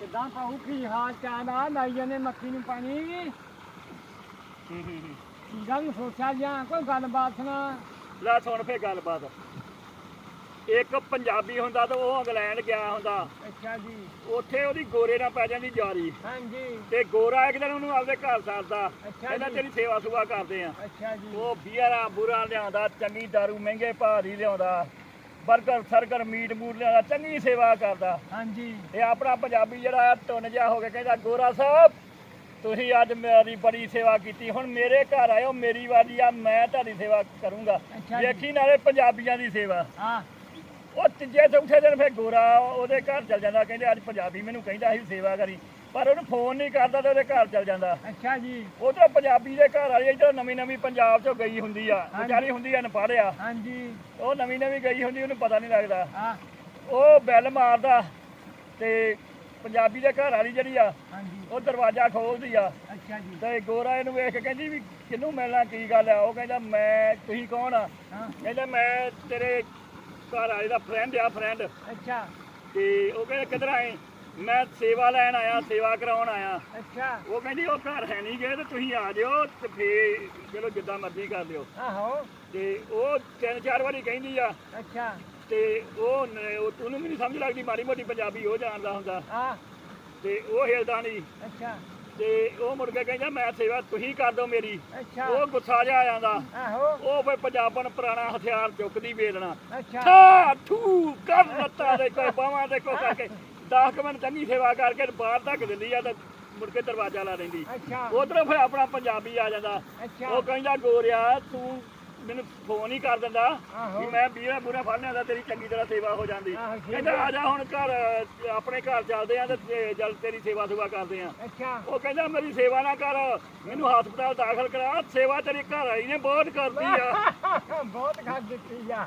ਕਿਦਾਂ ਪਾਉ ਕੀ ਹਾਲ ਚਾਲ ਆ? ਨਾਈਏ ਨੇ ਮੱਖੀ ਨੂੰ ਪਾਣੀ। ਗੱਲ ਸੋਚਿਆ ਜਾਂ ਕੋਈ ਗੱਲਬਾਤ ਸੁਣਾ। ਲੈ ਸੁਣ ਫੇ ਗੱਲਬਾਤ। ਇੱਕ ਪੰਜਾਬੀ ਹੁੰਦਾ ਤਾਂ ਉਹ ਇੰਗਲੈਂਡ ਗਿਆ ਹੁੰਦਾ। ਅੱਛਾ ਜੀ। ਉੱਥੇ ਉਹਦੀ ਗੋਰੇ ਨਾਲ ਪੈ ਜਾਂਦੀ ਜਾਰੀ। ਹਾਂਜੀ। ਤੇ ਗੋਰਾ ਇੱਕ ਦਿਨ ਉਹਨੂੰ ਆਪਦੇ ਘਰ ਸਾਰਦਾ ਕਹਿੰਦਾ। ਤੇਰੀ ਸੇਵਾ ਸੁਵਾ ਕਰਦੇ ਆ। ਅੱਛਾ ਜੀ। ਉਹ ਬੀਅਰਾਂ ਬੁਰਾ ਲਿਆਉਂਦਾ ਚੰਗੀ ਦਾਰੂ ਮਹਿੰਗੇ ਭਾਅ ਦੀ ਲਿਆਉਂਦਾ। 버ਗਰ ਸਰਗਰ ਮੀਟ ਮੂਟ ਲਿਆਉਂਦਾ ਚੰਗੀ ਸੇਵਾ ਕਰਦਾ। ਹਾਂਜੀ। ਇਹ ਆਪਣਾ ਪੰਜਾਬੀ ਜਿਹੜਾ ਟੁੰਨ ਜਿਹਾ ਹੋ ਕੇ ਕਹਿੰਦਾ ਗੋਰਾ ਸਾਹਿਬ ਤੁਸੀਂ ਅੱਜ ਮੇਰੀ ਬੜੀ ਸੇਵਾ ਕੀਤੀ। ਹੁਣ ਮੇਰੇ ਘਰ ਆਇਓ ਮੇਰੀ ਵਾਰੀ ਆ ਮੈਂ ਤੁਹਾਡੀ ਸੇਵਾ ਕਰੂੰਗਾ। ਜੀ। ਵੇਖੀ ਨਾਲੇ ਪੰਜਾਬੀਆਂ ਦੀ ਸੇਵਾ। ਹਾਂ। ਉਹ ਤੀਜੇ ਚੌਥੇ ਦਿਨ ਫਿਰ ਗੋਰਾ ਉਹਦੇ ਘਰ ਚਲ ਜਾਂਦਾ ਕਹਿੰਦੇ ਅੱਜ ਪੰਜਾਬੀ ਮੈਨੂੰ ਕਹਿੰਦਾ ਸੀ ਸੇਵਾ ਕਰੀ ਪਰ ਉਹਨੂੰ ਫੋਨ ਨਹੀਂ ਕਰਦਾ ਤੇ ਉਹਦੇ ਘਰ ਚਲ ਜਾਂਦਾ। ਅੱਛਾ ਜੀ। ਉਧਰ ਪੰਜਾਬੀ ਦੇ ਘਰ ਵਾਲੀ ਇੱਧਰ ਨਵੀਂ ਨਵੀਂ ਪੰਜਾਬ ਚੋਂ ਗਈ ਹੁੰਦੀ ਆ। ਵਿਚਾਰੀ ਹੁੰਦੀ ਆ ਅਨਪੜ੍ਹ ਆ। ਹਾਂਜੀ। ਉਹ ਨਵੀਂ ਨਵੀਂ ਗਈ ਹੁੰਦੀ ਉਹਨੂੰ ਪਤਾ ਨਹੀਂ ਲੱਗਦਾ। ਹਾਂ। ਉਹ ਬੈਲ ਮਾਰਦਾ ਤੇ ਪੰਜਾਬੀ ਦੇ ਘਰ ਵਾਲੀ ਜਿਹੜੀ ਆ ਹਾਂਜੀ। ਉਹ ਦਰਵਾਜ਼ਾ ਖੋਲਦੀ ਆ। ਅੱਛਾ ਜੀ। ਤੇ ਗੋਰਾ ਇਹਨੂੰ ਵੇਖ ਕੇ ਕਹਿੰਦੀ ਵੀ ਕਿਹਨੂੰ ਮਿਲਣਾ ਕੀ ਗੱਲ ਆ? ਉਹ ਕਹਿੰਦਾ ਮੈਂ ਤੁਸੀਂ ਕੌਣ ਆ? ਕਹਿੰਦਾ ਮੈਂ ਤੇਰੇ ਘਰ ਵਾਲੇ ਦਾ ਫਰੈਂਡ ਆ ਫਰੈਂਡ ਅੱਛਾ। ਤੇ ਉਹ ਕਹਿੰਦਾ ਕਿੱਧਰ ਆਏ? ਮੈਂ ਸੇਵਾ ਲੈਣ ਆਇਆ ਸੇਵਾ ਕਰਾਉਣ ਆਇਆ। ਅੱਛਾ। ਉਹ ਕਹਿੰਦੀ ਉਹ ਘਰ ਹੈ ਨਹੀਂ ਗਏ ਤੇ ਤੁਸੀਂ ਆ ਜਿਓ ਤੇ ਫੇਰ ਚਲੋ ਜਿੱਦਾਂ ਮਰਜ਼ੀ ਕਰ ਲਿਓ। ਆਹੋ। ਤੇ ਉਹ ਤਿੰਨ ਚਾਰ ਵਾਰੀ ਕਹਿੰਦੀ ਆ। ਅੱਛਾ। ਤੇ ਉਹ ਨ- ਉਹ- ਉਹਨੂੰ ਵੀ ਨਹੀਂ ਸਮਝ ਲੱਗਦੀ ਮਾੜੀ ਮੋਟੀ ਪੰਜਾਬੀ ਉਹ ਜਾਣਦਾ ਹੁੰਦਾ। ਹਾਂ ਤੇ ਉਹ ਹਿਲਦਾ ਨਹੀਂ ਅੱਛਾ। ਤੇ ਉਹ ਮੁੜ ਕੇ ਕਹਿੰਦਾ ਮੈਂ ਸੇਵਾ ਤੁਸੀਂ ਕਰ ਦਿਓ ਮੇਰੀ। ਅੱਛਾ। ਉਹ ਗੁੱਸਾ ਜਿਹਾ ਆ ਜਾਂਦਾ। ਆਹੋ। ਉਹ ਫੇ ਪੰਜਾਬਣ ਪੁਰਾਣਾ ਹਥਿਆਰ ਚੁੱਕਦੀ ਵੇਲਣਾ ਅੱਛਾ। ਠਾ ਕਰ ਲੱਤਾਂ ਦੇ ਕੋਈ ਬਾਹਾਂ ਦੇ ਕੋਈ ਕਰਕੇ 10 ਮਿੰਟ ਚੰਗੀ ਸੇਵਾ ਕਰਕੇ ਬਾਹਰ ਤੱਕ ਦਿੰਦੀ ਆ ਤੇ ਮੁੜ ਕੇ ਦਰਵਾਜ਼ਾ ਲਾ ਅੱਛਾ। ਉਧਰੋਂ ਫਿਰ ਆਪਣਾ ਪੰਜਾਬੀ ਆ ਜਾਂਦਾ। ਉਹ ਕਹਿੰਦਾ ਗੋਰਿਆ ਤੂੰ ਮੈਨੂੰ ਫੋਨ ਹੀ ਕਰ ਦਿੰਦਾ। ਵੀ ਮੈਂ ਵੀਰਾ ਬੁਰਾ ਫੜ ਲਿਆਂਦਾ ਤੇਰੀ ਚੰਗੀ ਤਰ੍ਹਾਂ ਸੇਵਾ ਹੋ ਜਾਂਦੀ। ਕਹਿੰਦਾ। ਆ। ਜਾ ਹੁਣ ਘਰ ਆਪਣੇ ਘਰ ਚੱਲਦੇ ਆ ਤੇ ਜਲ ਤੇਰੀ ਸੇਵਾ ਸੁਵਾ ਕਰਦੇ ਆ। ਉਹ ਕਹਿੰਦਾ ਮੇਰੀ ਸੇਵਾ ਨਾ ਕਰ ਮੈਨੂੰ ਹਸਪਤਾਲ ਦਾਖਲ ਕਰਾ ਸੇਵਾ ਤੇਰੀ ਘਰ ਆਈ ਨੇ ਬਹੁਤ ਕਰਦੀ ਆ। ਬਹੁਤ ਖਾ ਦਿੱਤੀ ਆ।